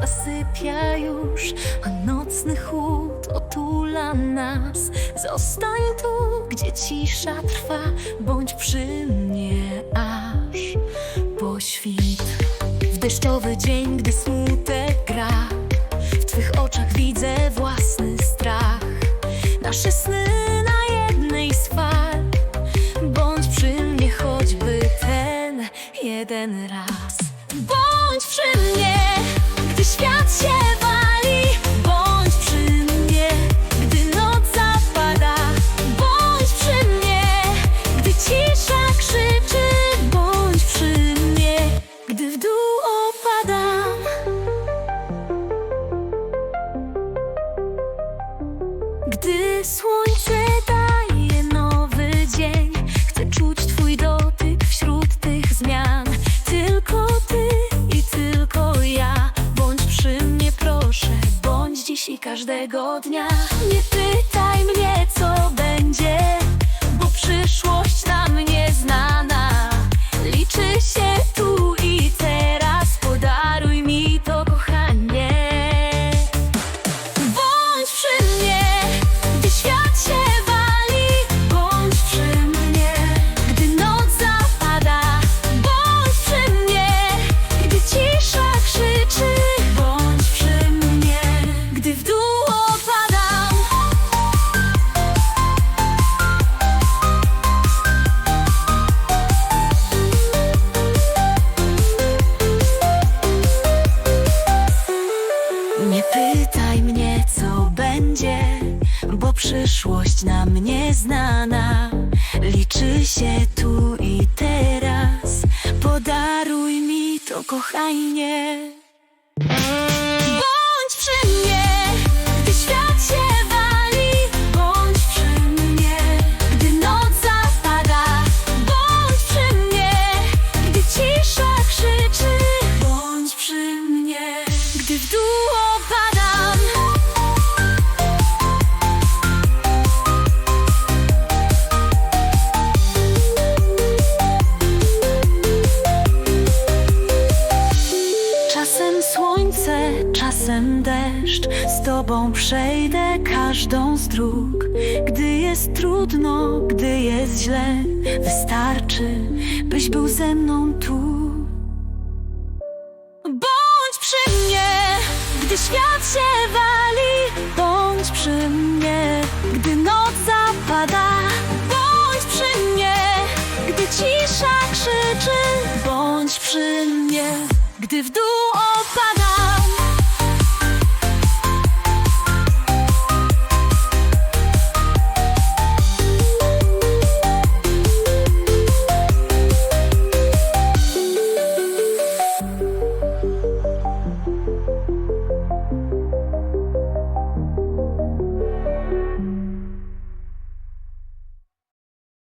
zasypia już, a nocny chłód otula nas. Zostań tu, gdzie cisza trwa, bądź przy mnie aż po świt. W deszczowy dzień, gdy smutek gra, w twych oczach widzę własny strach. Nasze sny na jednej z fal, bądź przy mnie choćby ten jeden raz. Słońce daje nowy dzień, chcę czuć Twój dotyk wśród tych zmian. Tylko Ty i tylko ja, bądź przy mnie proszę, bądź dziś i każdego dnia. Nie pytaj mnie, co będzie, bo przyszłość nam nieznana. Liczy się przyszłość nam nieznana. Liczy się tu i teraz. Podaruj mi to, kochanie. Czasem deszcz Z tobą przejdę każdą z dróg. Gdy jest trudno, gdy jest źle Wystarczy, byś był ze mną tu. Bądź przy mnie, gdy świat się wali. Bądź przy mnie, gdy noc zapada. Bądź przy mnie, gdy cisza krzyczy. Bądź przy mnie, gdy w dół